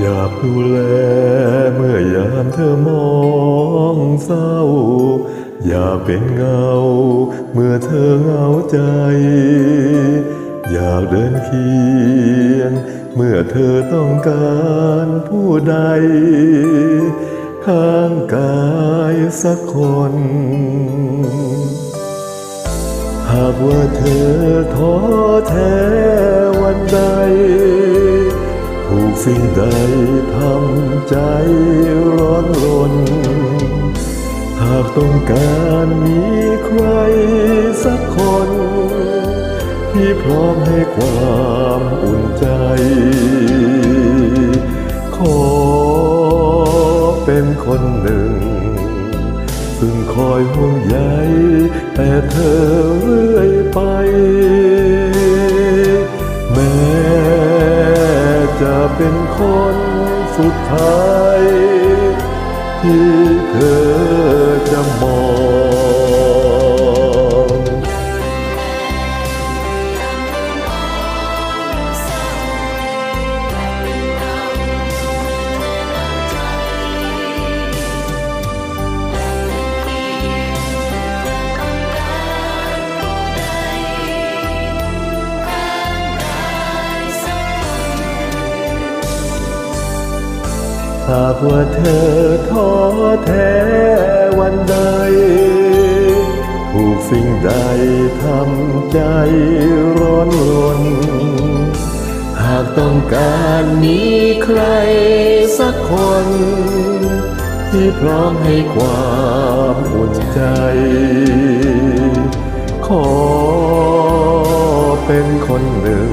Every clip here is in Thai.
อยากดูแลเมื่อยามเธอมองเศร้า อย่าเป็นเงา เมื่อเธอเหงาใจ อยากเดินเคียง เมื่อเธอต้องการผู้ใด ข้างกายสักคน หากว่าเธอท้อแท้วันใด ถูกสิ่งใดทำใจร้อนรน หากต้องการมีใครสักคน ที่พร้อมให้ความอุ่นใจ ขอเป็นคนหนึ่ง ซึ่งคอยห่วงใยแต่เธอเรื่อยไป จะเป็นคนสุดท้าย ที่เธอ หากว่าเธอท้อแท้วันใด ถูกสิ่งใดทำใจร้อนรน หากต้องการมีใครสักคน ที่พร้อมให้ความอุ่นใจ ขอเป็นคนหนึ่ง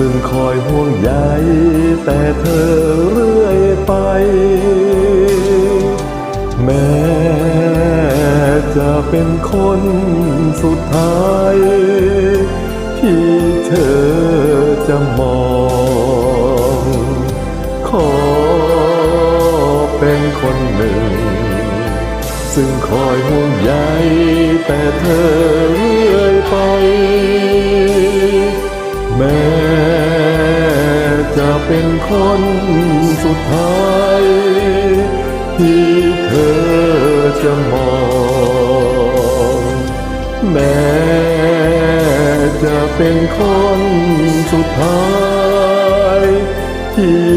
ซึ่งคอยห่วงใยแต่เธอเรื่อยไป แม้จะเป็นคนสุดท้าย ที่เธอจะมอง ขอเป็นคนหนึ่ง ซึ่งคอยห่วงใยแต่เธอเรื่อยไป เป็นคนสุดท้ายที่เธอจะมอง แม้จะเป็นคนสุดท้ายที่